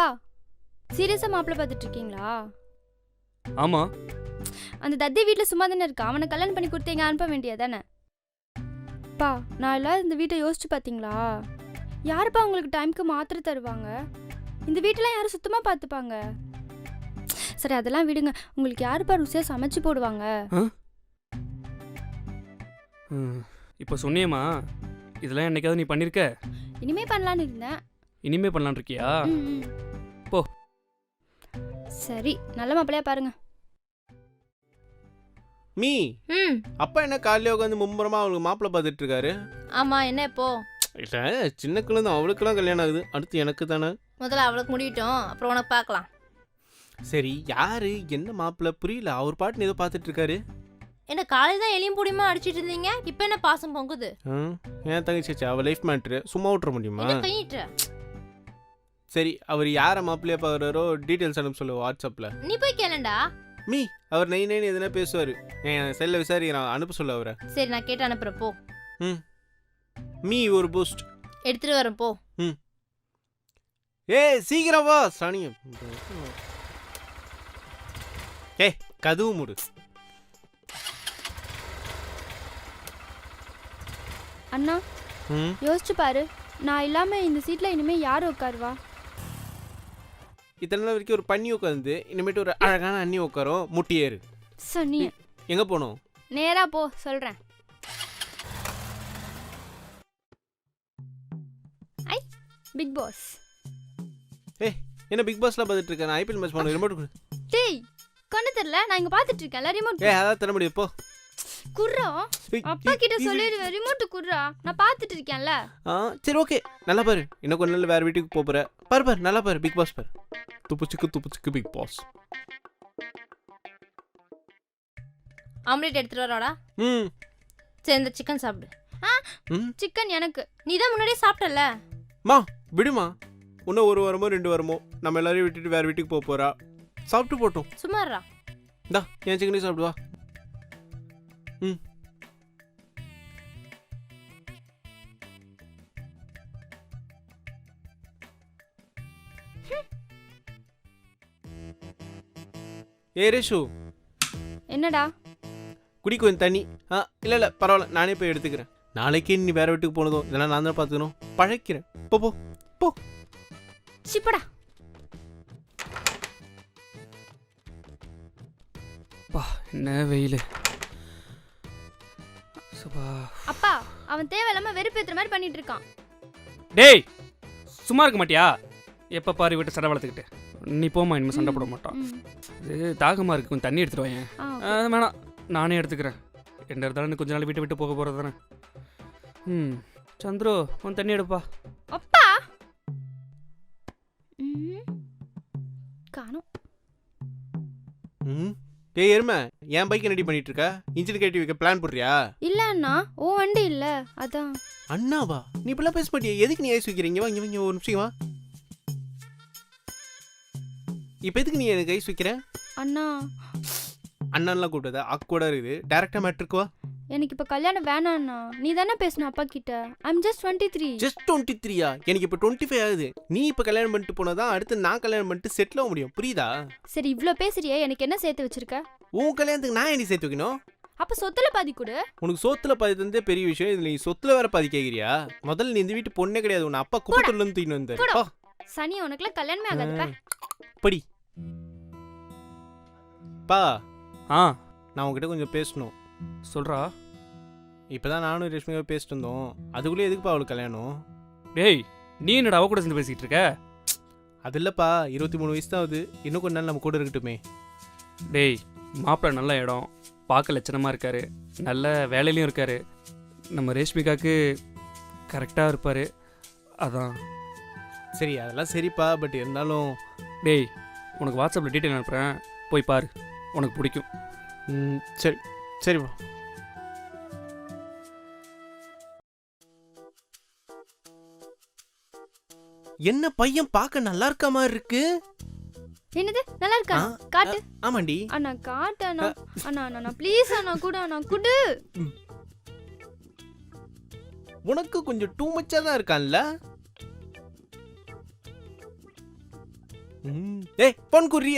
அப்பா சீரியஸா மாப்பிள்ளை பார்த்துட்டு இருக்கீங்களா ஆமா. அந்த தத்தி வீட்ல சும்மா தானே இருக்கா? அவனை கல்யாணம் பண்ணி கொடுத்தீங்க அனுப்ப வேண்டியதானே அப்பா நான் எல்லாம் இந்த வீட்டை யோசிச்சு பார்த்தீங்களா? யாருப்பா உங்களுக்கு டைம்க்கு மாத்திரை தருவாங்க? இந்த வீட்டெல்லாம் யாரும் சுத்தமா பார்த்துப்பாங்க? சரி அதெல்லாம் விடுங்க. உங்களுக்கு யாருப்பா ருசியா சமைச்சு போடுவாங்க? இப்போ சொன்னியேம்மா இதெல்லாம் என்னைக்காவது நீ பண்ணிருக்க? இனிமே பண்ணலான்னு இருந்தேன். இனிமே பண்ணலான் இருக்கியா. போ. சரி நல்ல மாப்பிள்ளையா பாருங்க. மீ ம். அப்பா என்ன காலையில உட்காந்து மும்முரமா அவளுக்கு மாப்பிள்ளை பார்த்துட்டு இருக்காரு ஆமா என்ன இப்போ? இல்ல சின்ன குழந்தை அவளுக்கெல்லாம் கல்யாணம் ஆகுது. அடுத்து எனக்கு தானே? முதல்ல அவளுக்கு முடியட்டும் அப்புறம் உனக்கு பார்க்கலாம். சரி யாரு என்ன மாப்பிள்ளை புரியல. அவர் பாட்டுன்னு ஏதோ பார்த்துட்டு இருக்காரு என்ன காலையில் தான் எலியும் புடியுமா அடிச்சிட்டு இருந்தீங்க? இப்போ என்ன பாசம் பொங்குது? ஆ, ஏன் தங்கச்சி அவள் லைஃப் மேட்ரு சும்மா விட்டுற முடியுமா? என்ன கையிட்ட சரி அவர் யாரை மாப்பிள்ளையா பார்க்குறாரோ டீட்டெயில்ஸ் அனுப்ப சொல்லு வாட்ஸ்அப்பில் நீ போய் கேளண்டா. மீ அவர் நை நைன்னு எதுனா பேசுவார். என் செல்ல விசாரிக்கிறான் அனுப்ப சொல்ல அவரை. சரி நான் கேட்டு அனுப்புறேன் போ. மீ. ஒரு பூஸ்ட் எடுத்துட்டு வரேன் போ. ஏய் சீக்கிரம் வா சனியம் ஏய் கதவு மூடு. அண்ணா ம். யோசிச்சு பாரு. நான் இல்லாம இந்த சீட்ல இனிமே யார் உட்காருவா? இத்தனை நாள் வரைக்கும் ஒரு பண்ணி உட்காந்து இனிமேட்டு ஒரு அழகான அண்ணி உட்காரும். முட்டியேறு சனி எங்க போனோம் நேரா போ சொல்றேன். I Bigg Boss. என்ன பிக் பாஸ்ல பார்த்துட்டு இருக்கேன் ஐபிஎல் மேட்ச் போன ரிமோட் டேய் கண்ணு தெரியல நான் இங்க பாத்துட்டு இருக்கேன்ல ரிமோட் ஏய் அதான் தர முடியும் போ. குர்ரா அப்பா கிட்ட ஏய், சொல்லிடுவேன் ரிமோட் குர்ரா நான் பாத்துட்டு இருக்கேன்ல. சரி ஓகே நல்லா பாரு. இன்னும் கொஞ்ச நாள் வேற வீட்டுக்கு போற. பாரு பாரு நல்லா பாரு. பிக் பாஸ் பாரு. துப்பு சிக்கு துப்பு சிக்கு பிக் பாஸ் ஆம்லேட் எடுத்துட்டு வராடா. ம். சரி இந்த சிக்கன் சாப்பிடு. சிக்கன் எனக்கு. நீ தான் முன்னாடியே சாப்பிட்டல மா விடுமா. இன்னும் ஒரு வாரமோ ரெண்டு வாரமோ நம்ம எல்லாரையும் விட்டுட்டு வேற வீட்டுக்கு போக போறா. சாப்பிட்டு போட்டோம். சும்மாறா இந்தா என் சிக்கனே சாப்பிடு வா. ம் ஏ ரேஷு. என்னடா? குடி கொஞ்சம் தண்ணி. ஆ இல்லை இல்லை பரவாயில்ல நானே போய் எடுத்துக்கிறேன். நாளைக்கே நீ வேற வீட்டுக்கு போனதும் இதெல்லாம் நான் தான் பார்த்துக்கணும். பழைக்கிறேன். போ போ. சிப்படா. பா என்ன வெயில். அப்பா அவன் தேவையில்லாம வெறுப்பேத்துற மாதிரி பண்ணிட்டு இருக்கான் டேய் சும்மா இருக்க மாட்டியா? எப்போ பாரு விட்டு சண்டை வளர்த்துக்கிட்டு. நீ போமா இனிமேல் சண்டை போட மாட்டான். இது தாகமாக இருக்கு கொஞ்சம் தண்ணி எடுத்துட்டு. அது வேணாம். நானே எடுத்துக்கிறேன். என்ன இருந்தாலும் இன்னும் கொஞ்ச நாள் விட்டு விட்டு போக போகிறது தானே. ம் சந்துரு கொஞ்சம் தண்ணி எடுப்பா. அப்பா! ம். காணோம். ம்? ஏய் எருமை என் பைக்கை ரெடி பண்ணிட்டு இருக்க இன்ஜின் கட்டி வைக்க பிளான் போடுறியா? இல்ல அண்ணா ஓ வண்டி இல்ல அதான். அண்ணாவா? நீ இப்பெல்லாம் பேச மாட்டியா எதுக்கு நீ ஐஸ் வைக்கிறீங்க? வா இங்க வா, இங்க ஒரு நிமிஷம் வா. இப்போ எதுக்கு நீ எனக்கு ஐஸ் வைக்கிற? அண்ணா. அண்ணன்லாம் கூப்பிட்டதா? அக்கோட இருக்குது. டேரக்டா மேட்ருக்கு வா. எனக்கு இப்ப கல்யாணம் வேணாண்ணா நீ தானே பேசணும் அப்பா கிட்ட I'm just twenty three just twenty த்ரீயா எனக்கு இப்போ டுவெண்ட்டி ஃபைவ் ஆகுது. நீ இப்போ கல்யாணம் பண்ணிட்டு போனதான் அடுத்து நான் கல்யாணம் பண்ணிட்டு செட்டில் ஆக முடியும். புரியுதா? சரி இவ்ளோ பேசுறியே எனக்கு என்ன சேர்த்து வச்சிருக்க? உன் கல்யாணத்துக்கு நான் என்ன சேர்த்து வைக்கணும்? அப்ப சொத்துல பாதி கொடு. உனக்கு சொத்துல பாதி தந்தே பெரிய விஷயம். இதுல நீ சொத்துல வேற பாதி கேக்குறியா? முதல்ல நீ இந்த வீட்டு பொண்ணே கிடையாது. உன் அப்பா குப்பத்துல இருந்து தூக்கிட்டு வந்தாரு. போடா. சனி உனக்குலாம் கல்யாணமே ஆகாதுப்பா படி. பா. ஆ. நான் உங்ககிட்ட கொஞ்சம் பேசணும். சொல்கிறா இப்பதான் நானும் ரேஷ்மிகாவும் பேசிட்டு இருந்தோம். அதுக்குள்ளே எதுக்குப்பா அவளுக்கு கல்யாணம்? டேய் நீ என்னடா அவ கூட சேர்ந்து பேசிக்கிட்டு இருக்க? அது இல்லப்பா இருபத்தி மூணு வயசு தான் ஆகுது. இன்னும் கொஞ்ச நாள் நம்ம கூட இருக்கட்டுமே. டேய் மாப்பிள்ளை நல்ல இடம். பார்க்க லட்சணமாக இருக்காரு. நல்ல வேலையிலையும் இருக்காரு. நம்ம ரேஷ்மிகாவுக்கு கரெக்டாக இருப்பார். அதான். சரி அதெல்லாம் சரிப்பா பட் இருந்தாலும் டேய் உனக்கு வாட்ஸ்அப்பில் டீட்டெயில் அனுப்புகிறேன் போய் பாரு. உனக்கு பிடிக்கும். ம், சரி. சரிப்பா என்ன பையன் பார்க்க நல்லா இருக்க மாதிரி இருக்கு? என்னது? நல்லா இருக்கா? காட்டு. ஆமாண்டி. அண்ணா காட்டு அண்ணா. அண்ணா அண்ணா, ப்ளீஸ் அண்ணா கூட அண்ணா குடு. உனக்கு கொஞ்சம் டூ மச்சா தான் இருக்கான்ல. ஏய் பொன் குறி